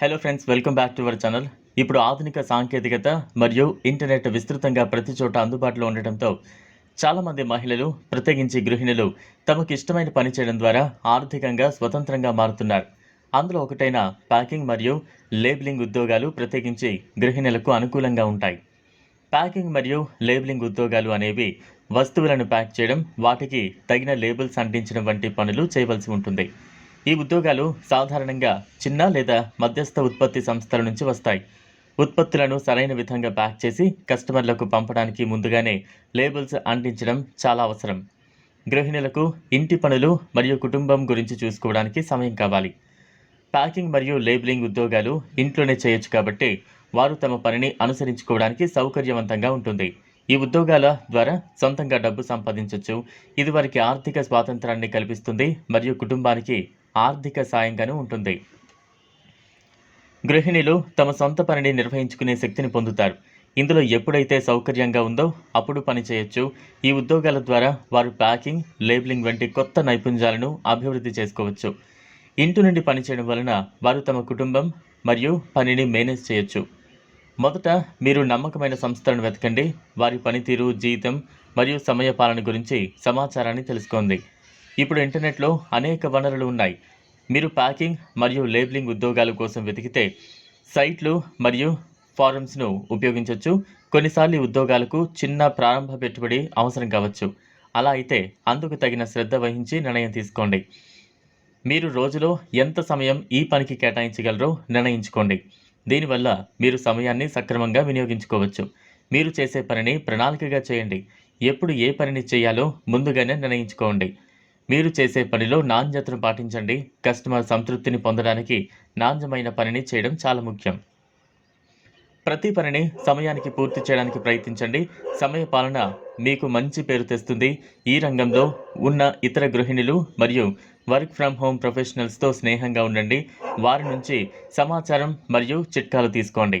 Hello friends welcome back to our channel ఇప్పుడు ఆధునిక సాంకేతికత మరియు ఇంటర్నెట్ విస్తృతంగా ప్రతి చోట అందుబాటులో ఉండటంతో చాలామంది మహిళలు ప్రత్యేకించి గృహిణులు తమకు ఇష్టమైన పని చేయడం ద్వారా ఆర్థికంగా స్వతంత్రంగా మారుతున్నారు. అందులో ఒకటైన ప్యాకింగ్ మరియు లేబులింగ్ ఉద్యోగాలు ప్రత్యేకించి గృహిణులకు అనుకూలంగా ఉంటాయి. ప్యాకింగ్ మరియు లేబులింగ్ ఉద్యోగాలు అనేవి వస్తువులను ప్యాక్ చేయడం వాటికి తగిన లేబుల్స్ అంటించడం వంటి పనులు చేయవలసి ఉంటుంది. ఈ ఉద్యోగాలు సాధారణంగా చిన్న లేదా మధ్యస్థ ఉత్పత్తి సంస్థల నుంచి వస్తాయి. ఉత్పత్తులను సరైన విధంగా ప్యాక్ చేసి కస్టమర్లకు పంపడానికి ముందుగానే లేబుల్స్ అంటించడం చాలా అవసరం. గృహిణులకు ఇంటి పనులు మరియు కుటుంబం గురించి చూసుకోవడానికి సమయం కావాలి. ప్యాకింగ్ మరియు లేబులింగ్ ఉద్యోగాలు ఇంట్లోనే చేయొచ్చు కాబట్టి వారు తమ పనిని అనుసరించుకోవడానికి సౌకర్యవంతంగా ఉంటుంది. ఈ ఉద్యోగాల ద్వారా సొంతంగా డబ్బు సంపాదించవచ్చు ఇది వారికి ఆర్థిక స్వాతంత్రాన్ని కల్పిస్తుంది మరియు కుటుంబానికి ఆర్థిక సాయంగానూ ఉంటుంది. గృహిణులు తమ సొంత పనిని నిర్వహించుకునే శక్తిని పొందుతారు. ఇందులో ఎప్పుడైతే సౌకర్యంగా ఉందో అప్పుడు పనిచేయొచ్చు ఈ ఉద్యోగాల ద్వారా వారు ప్యాకింగ్ లేబులింగ్ వంటి కొత్త నైపుణ్యాలను అభివృద్ధి చేసుకోవచ్చు. ఇంటి నుండి పనిచేయడం వలన వారు తమ కుటుంబం మరియు పనిని మేనేజ్ చేయొచ్చు. మొదట మీరు నమ్మకమైన సంస్థలను వెతకండి. వారి పనితీరు జీతం మరియు సమయ పాలన గురించి సమాచారాన్ని తెలుసుకోండి. ఇప్పుడు ఇంటర్నెట్లో అనేక వనరులు ఉన్నాయి. మీరు ప్యాకింగ్ మరియు లేబులింగ్ ఉద్యోగాల కోసం వెతికితే సైట్లు మరియు ఫారమ్స్ను ఉపయోగించవచ్చు కొన్నిసార్లు ఉద్యోగాలకు చిన్న ప్రారంభ పెట్టుబడి అవసరం కావచ్చు. అలా అయితే అందుకు తగిన శ్రద్ధ వహించి నిర్ణయం తీసుకోండి. మీరు రోజులో ఎంత సమయం ఈ పనికి కేటాయించగలరో నిర్ణయించుకోండి. దీనివల్ల మీరు సమయాన్ని సక్రమంగా వినియోగించుకోవచ్చు. మీరు చేసే పనిని ప్రణాళికగా చేయండి. ఎప్పుడు ఏ పనిని చేయాలో ముందుగానే నిర్ణయించుకోండి. మీరు చేసే పనిలో నాణ్యతను పాటించండి. కస్టమర్ సంతృప్తిని పొందడానికి నాణ్యమైన పనిని చేయడం చాలా ముఖ్యం. ప్రతి పనిని సమయానికి పూర్తి చేయడానికి ప్రయత్నించండి. సమయ పాలన మీకు మంచి పేరు తెస్తుంది. ఈ రంగంలో ఉన్న ఇతర గృహిణులు మరియు వర్క్ ఫ్రమ్ హోమ్ ప్రొఫెషనల్స్తో స్నేహంగా ఉండండి. వారి నుంచి సమాచారం మరియు చిట్కాలు తీసుకోండి.